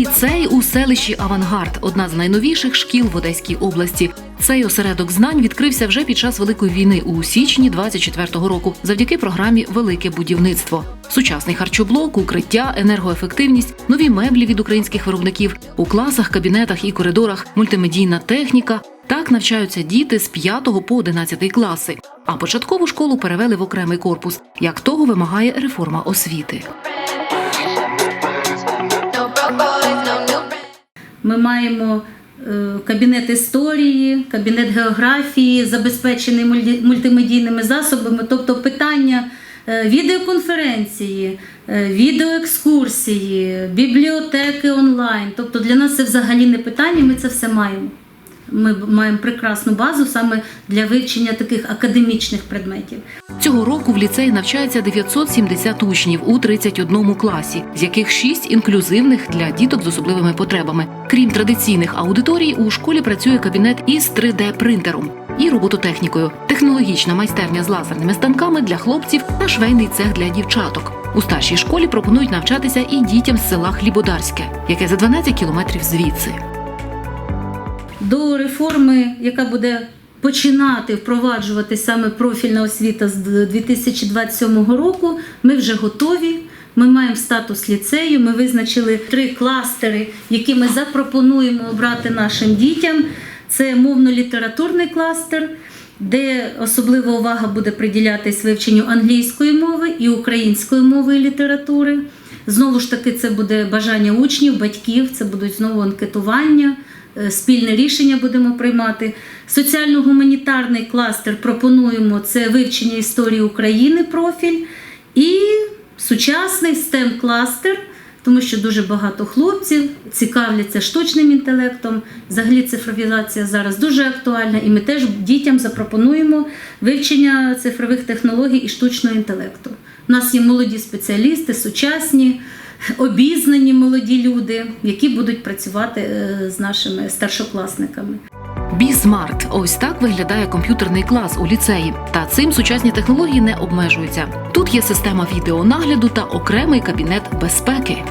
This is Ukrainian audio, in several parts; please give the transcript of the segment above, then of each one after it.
Ліцей у селищі Авангард одна з найновіших шкіл в Одеській області. Цей осередок знань відкрився вже під час великої війни у січні 24-го року завдяки програмі Велике будівництво. Сучасний харчоблок, укриття, енергоефективність, нові меблі від українських виробників у класах, кабінетах і коридорах, мультимедійна техніка. Так навчаються діти з 5 по 11 класи. А початкову школу перевели в окремий корпус, як того вимагає реформа освіти. Ми маємо е, кабінет історії, кабінет географії, забезпечений мультимедійними засобами, тобто питання е, відеоконференції, е, відеоекскурсії, бібліотеки онлайн. Тобто для нас це взагалі не питання, ми це все маємо. Ми маємо прекрасну базу саме для вивчення таких академічних предметів. Цього року в ліцеї навчається 970 учнів у 31 класі, з яких 6 інклюзивних для діток з особливими потребами. Крім традиційних аудиторій, у школі працює кабінет із 3D-принтером і робототехнікою, технологічна майстерня з лазерними станками для хлопців та швейний цех для дівчаток. У старшій школі пропонують навчатися і дітям з села Хлібодарське, яке за 12 кілометрів звідси. До реформи, яка буде починати впроваджувати саме профільна освіта з 2027 року, ми вже готові. Ми маємо статус ліцею. Ми визначили три кластери, які ми запропонуємо обрати нашим дітям. Це мовно-літературний кластер, де особлива увага буде приділятись вивченню англійської мови і української мови і літератури. Знову ж таки, це буде бажання учнів, батьків, це будуть знову анкетування, е, спільне рішення будемо приймати. Соціально-гуманітарний кластер пропонуємо це вивчення історії України профіль і сучасний STEM кластер, тому що дуже багато хлопців цікавляться штучним інтелектом. Взагалі цифровізація зараз дуже актуальна, і ми теж дітям запропонуємо вивчення цифрових технологій і штучного інтелекту. У нас є молоді спеціалісти, сучасні, обізнані молоді люди, які будуть працювати е, з нашими старшокласниками. Бісмарт ось так виглядає комп'ютерний клас у ліцеї. Та цим сучасні технології не обмежуються. Тут є система відеонагляду та окремий кабінет безпеки.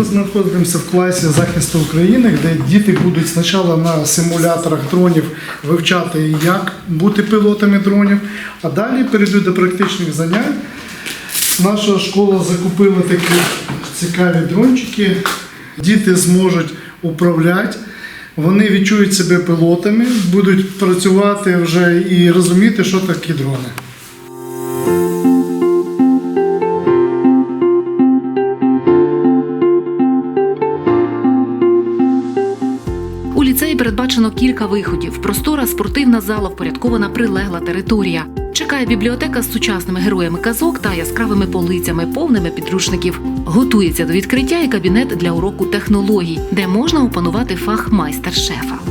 Ми знаходимося в класі захисту України, де діти будуть спочатку на симуляторах дронів вивчати, як бути пілотами дронів, а далі перейдуть до практичних занять. Наша школа закупила такі цікаві дрончики. Діти зможуть управляти, вони відчують себе пілотами, будуть працювати вже і розуміти, що такі дрони. Ліцеї передбачено кілька виходів: простора спортивна зала, впорядкована прилегла територія. Чекає бібліотека з сучасними героями казок та яскравими полицями, повними підручників. Готується до відкриття і кабінет для уроку технологій, де можна опанувати фах майстер-шефа.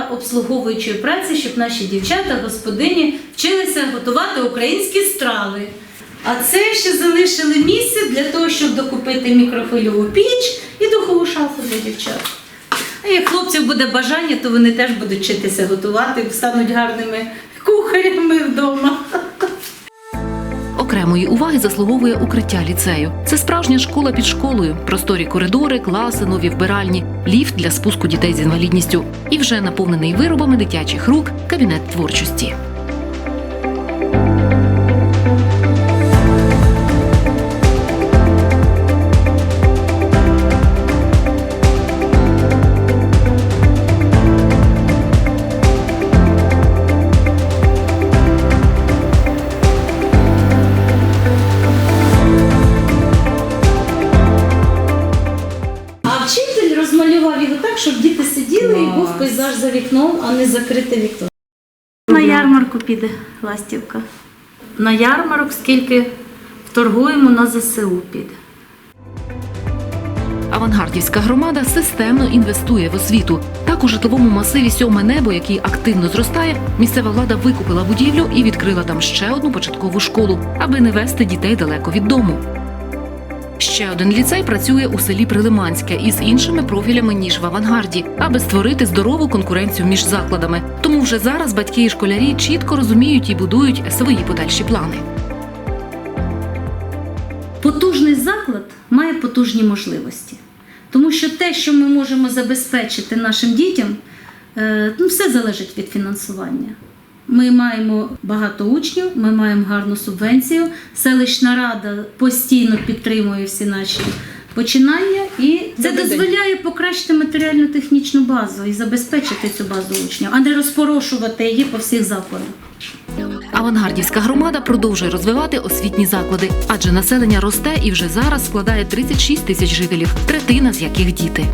Обслуговуючої праці, щоб наші дівчата, господині вчилися готувати українські страви. А це ще залишили місце для того, щоб докупити мікрохвильову піч і духову шафу для дівчат. А як хлопців буде бажання, то вони теж будуть вчитися готувати, стануть гарними кухарями вдома. Окремої уваги заслуговує укриття ліцею. Це справжня школа під школою, просторі коридори, класи, нові вбиральні, ліфт для спуску дітей з інвалідністю і вже наповнений виробами дитячих рук кабінет творчості. Пейзаж за вікном, а не закрите вікно. На ярмарку піде ластівка. На ярмарок, скільки вторгуємо на ЗСУ піде. Авангардівська громада системно інвестує в освіту. Так у житловому масиві сьоме небо, який активно зростає, місцева влада викупила будівлю і відкрила там ще одну початкову школу, аби не вести дітей далеко від дому. Ще один ліцей працює у селі Прилиманське із іншими профілями ніж в авангарді, аби створити здорову конкуренцію між закладами. Тому вже зараз батьки і школярі чітко розуміють і будують свої подальші плани. Потужний заклад має потужні можливості. Тому що те, що ми можемо забезпечити нашим дітям, е, ну, все залежить від фінансування. Ми маємо багато учнів, ми маємо гарну субвенцію. Селищна рада постійно підтримує всі наші починання, і це дозволяє покращити матеріально-технічну базу і забезпечити цю базу учнів, а не розпорошувати її по всіх закладах. Авангардівська громада продовжує розвивати освітні заклади, адже населення росте і вже зараз складає 36 тисяч жителів, третина з яких діти.